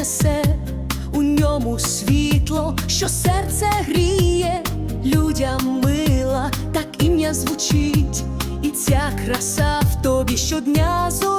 несе, у ньому світло, що серце гріє, людям мила, так ім'я звучить, і ця краса в тобі щодня зоріє,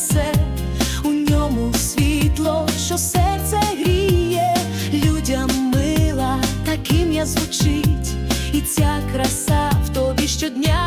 несе, у ньому світло, що серце гріє, людям мила, таким я звучить, і ця краса в тобі щодня.